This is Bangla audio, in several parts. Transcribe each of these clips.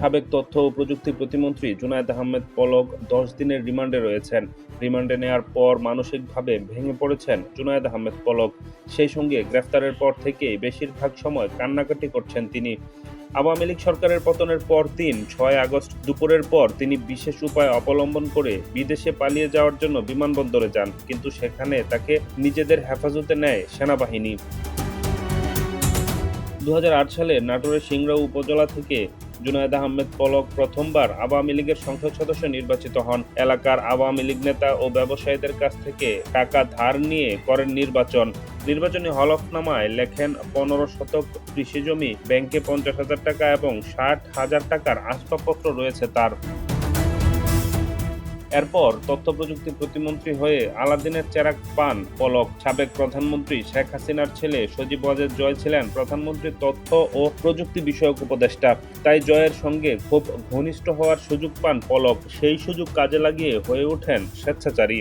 সাবেক তথ্য ও প্রযুক্তি প্রতিমন্ত্রী জুনায়েদ আহমেদ পলক দশ দিনের রিমান্ডে রয়েছেন। রিমান্ডে নেয়ার পর মানসিকভাবে ভেঙে পড়েছেন জুনায়েদ আহমেদ পলক। সেই সঙ্গে গ্রেফতারের পর থেকেই বেশিরভাগ সময় কান্নাকাটি করছেন তিনি। আওয়ামী লীগ সরকারের পতনের পর দিন ছয় আগস্ট দুপুরের পর তিনি বিশেষ উপায় অবলম্বন করে বিদেশে পালিয়ে যাওয়ার জন্য বিমানবন্দরে যান, কিন্তু সেখানে তাকে নিজেদের হেফাজতে নেয় সেনাবাহিনী। দু হাজার আট সালে নাটোরের সিংড়া উপজেলা থেকে জুনায়েদ আহমেদ পলক প্রথমবার আওয়ামী লীগের সংসদ সদস্য নির্বাচিত হন। এলাকার আওয়ামী লীগ নেতা ও ব্যবসায়ীদের কাছ থেকে টাকা ধার নিয়ে করেন নির্বাচন। নির্বাচনী হলফনামায় লেখেন, পনেরো শতক কৃষি জমি ব্যাংকে পঞ্চাশ হাজার টাকা এবং ষাট হাজার টাকার আসবাবপত্র রয়েছে তার। এরপর তথ্য প্রযুক্তি প্রতিমন্ত্রী হয়ে আলাদিনের চেরাক পান পলক। সাবেক প্রধানমন্ত্রী শেখ হাসিনার ছেলে সজীব ওয়াজেদ জয় ছিলেন প্রধানমন্ত্রীর তথ্য ও প্রযুক্তি বিষয়ক উপদেষ্টা। তাই জয়ের সঙ্গে খুব ঘনিষ্ঠ হওয়ার সুযোগ পান পলক। সেই সুযোগ কাজে লাগিয়ে হয়ে ওঠেন স্বেচ্ছাচারী।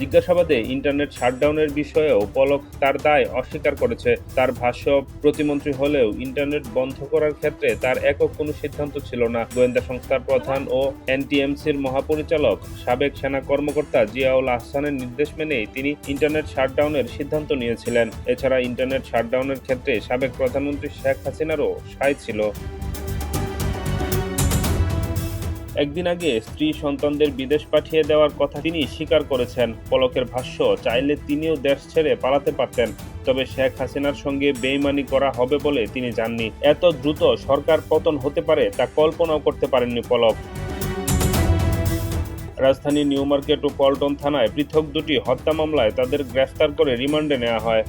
জিজ্ঞাসাবাদে ইন্টারনেট শাটডাউনের বিষয়েও পলক তার দায় অস্বীকার করেছে। তার ভাষ্য, প্রতিমন্ত্রী হলেও ইন্টারনেট বন্ধ করার ক্ষেত্রে তার একক কোনো সিদ্ধান্ত ছিল না। গোয়েন্দা সংস্থার প্রধান ও এনটিএমসির মহাপরিচালক, সাবেক সেনা কর্মকর্তা জিয়াউল আহসানের নির্দেশ মেনেই তিনি ইন্টারনেট শাটডাউনের সিদ্ধান্ত নিয়েছিলেন। এছাড়া ইন্টারনেট শাটডাউনের ক্ষেত্রে সাবেক প্রধানমন্ত্রী শেখ হাসিনারও সায় ছিল। একদিন আগে স্ত্রী সন্তানদের বিদেশ পাঠিয়ে দেওয়ার কথা তিনি স্বীকার করেছেন। পলকের ভাষ্য, চাইলে তিনিও দেশ ছেড়ে পালাতে পারতেন। তবে শেখ হাসিনার সঙ্গে বেইমানি করা হবে বলে তিনি জাননি। এত দ্রুত সরকার পতন হতে পারে তা কল্পনাও করতে পারেননি পলক। রাজধানী নিউ মার্কেট ও পল্টন থানায় পৃথক দুটি হত্যা মামলায় তাদের গ্রেফতার করে রিমান্ডে নেওয়া হয়।